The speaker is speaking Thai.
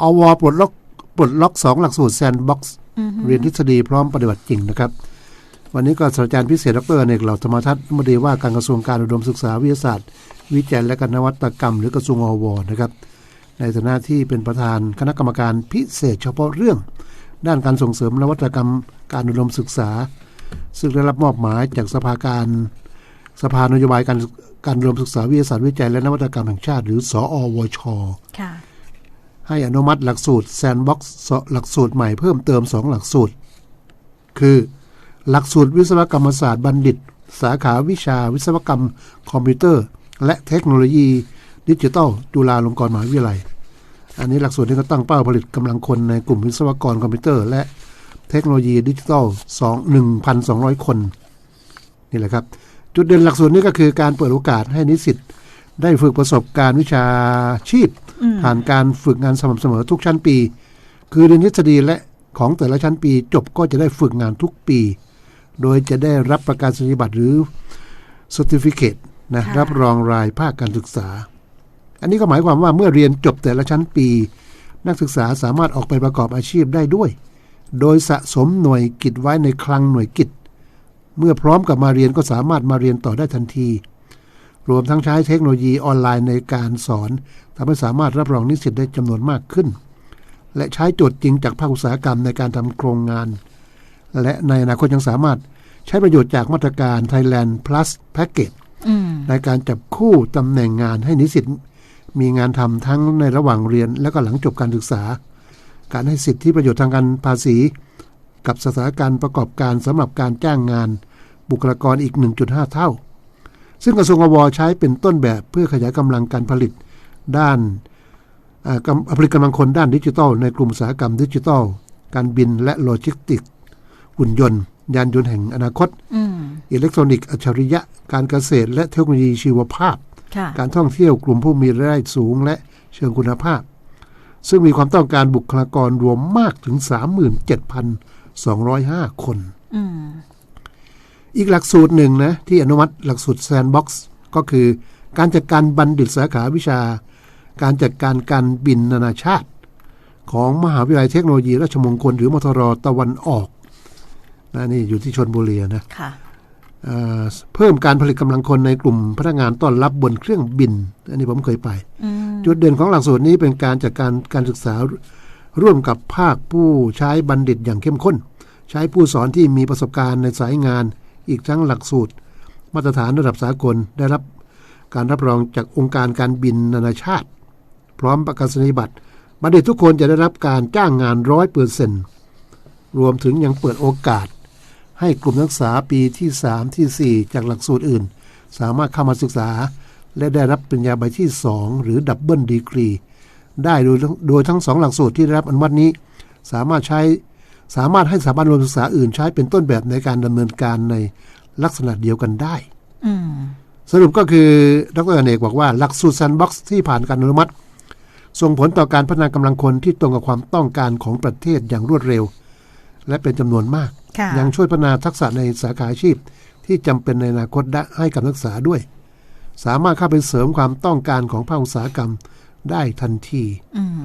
อวปลดล็อกปลดล็อกสองหลักสูตรแซนบ็อกซ์อือฮึเรียนทฤษฎีพร้อมปฏิบัติจริงนะครับ วันนี้ก็ศาสตราจารย์พิเศษดรเนกเหล่าธรรมทัศน์รัฐมนตรีว่าการกระทรวงการอุดมศึกษาวิทยาศาสตร์ วิจัยและการนวัตกรรม หรือกระทรวงอวนะครับ ในฐานะที่เป็นประธานคณะกรรมการพิเศษเฉพาะเรื่อง ด้านการส่งเสริมนวัตกรรมการอุดมศึกษา ซึ่งได้รับมอบหมายจากสภาการสภานโยบายการการอุดมศึกษาวิทยาศาสตร์วิจัยและนวัตกรรมแห่งชาติ หรือสอวชค่ะ ให้อนุมัติหลักสูตรแซนบ็อกซ์หลักสูตรใหม่เพิ่มเติม 2 หลักสูตร คือ หลักสูตรวิศวกรรมศาสตร์บัณฑิต สาขาวิชาวิศวกรรม คอมพิวเตอร์ และเทคโนโลยีดิจิทัลจุฬาลงกรณ์มหาวิทยาลัย อันนี้หลักสูตรนี้ก็ตั้งเป้าผลิตกำลังคนในกลุ่มวิศวกรคอมพิวเตอร์ และเทคโนโลยีดิจิทัล2 1,200 คน นี่แหละครับ จุดเด่นหลักสูตรนี้ก็คือการเปิดโอกาสให้นิสิต ได้ฝึกประสบการณ์วิชาชีพ ผ่านการฝึกงานสม่ำเสมอทุกชั้นปี คือเรียนทฤษฎีและของแต่ละชั้นปี จบก็จะได้ฝึกงานทุกปี โดยจะได้รับประกาศนียบัตรหรือ Certificate นะค่ะรับรองรายภาคการศึกษา อันนี้ก็หมายความว่าเมื่อเรียนจบแต่ละชั้นปี นักศึกษาสามารถออกไปประกอบอาชีพได้ด้วย โดยสะสมหน่วยกิจไว้ในคลังหน่วยกิจ เมื่อพร้อมกับมาเรียนก็สามารถมาเรียนต่อได้ทันที รวมทั้งใช้เทคโนโลยีออนไลน์ในการสอนทำให้สามารถรับรองนิสิตได้จำนวนมากขึ้น และใช้โจทย์จริงจากภาคอุตสาหกรรมในการทำโครงงาน และในอนาคตยังสามารถใช้ประโยชน์จากมาตรการ Thailand Plus Package อืมในการจับคู่ตำแหน่งงานให้นิสิตมีงานทำทั้งในระหว่างเรียนและก็หลังจบการศึกษา การให้สิทธิประโยชน์ทางการภาษี กับสถานการณ์ประกอบการสำหรับการจ้างงาน บุคลากรอีก 1.5 เท่า ซึ่งกระทรวงอวใช้เป็นต้นแบบเพื่อขยายกำลังการผลิตด้านอ่ากำผลิตกำลังคนด้านดิจิทัล ในกลุ่มอุตสาหกรรมดิจิทัล การบินและโลจิสติกส์หุ่นยนต์ ยานยนต์แห่งอนาคตอืมอิเล็กทรอนิกส์อัจฉริยะ การเกษตร และเทคโนโลยีชีวภาพค่ะการท่องเที่ยวกลุ่มผู้มีรายได้สูงและเชิงคุณภาพ ซึ่งมีความต้องการบุคลากรรวมมากถึง 37,205 คน อืมอีกหลักสูตรหนึ่งนะที่อนุมัติหลักสูตรแซนบ็อกซ์ก็คือการจัดการบัณฑิตสาขาวิชา การจัดการการบินนานาชาติ ของมหาวิทยาลัยเทคโนโลยีราชมงคลหรือมทรตะวันออกนะนี่อยู่ที่ชนบุรีนะค่ะเอ่อเพิ่มการผลิตกำลังคนในกลุ่มพนักงานต้อนรับบนเครื่องบิน อันนี้ผมเคยไปอืมจุดเด่นของหลักสูตรนี้เป็นการจัดการการศึกษาร่วมกับภาคผู้ใช้บัณฑิตอย่างเข้มข้น ใช้ผู้สอนที่มีประสบการณ์ในสายงาน อีกทั้งหลักสูตร มาตรฐานระดับสากลได้รับการรับรองจากองค์การการบินนานาชาติ พร้อมประกาศนียบัตรบัณฑิตทุกคนจะได้รับการจ้างงานร้อยเปอร์เซนต์รวมถึงยังเปิดโอกาส ให้กลุ่มนักศึกษาปีที่ 3 ที่ 4 จากหลักสูตรอื่น สามารถเข้ามาศึกษา และได้รับปริญญาใบที่ 2 หรือดับเบิลดีกรีได้โดยทั้งโดยทั้งสองหลักสูตรที่ได้รับอนุมัตินี้ สามารถใช้ สามารถให้สถาบันรวมศึกษาอื่นใช้เป็นต้นแบบในการดำเนินการในลักษณะเดียวกันได้อืมสรุปก็คือดรอเนกบอกว่าหลักสูตรแซนบ็อกซ์ที่ผ่านการอนุมัติ ส่งผลต่อการพัฒนากำลังคนที่ตรงกับความต้องการของประเทศอย่างรวดเร็ว และเป็นจำนวนมากค่ะยังช่วยพัฒนาทักษะในสาขาอาชีพ ที่จำเป็นในอนาคตได้ให้กับนักศึกษาด้วย สามารถเข้าไปเสริมความต้องการของภาคอุตสาหกรรมได้ทันทีอืม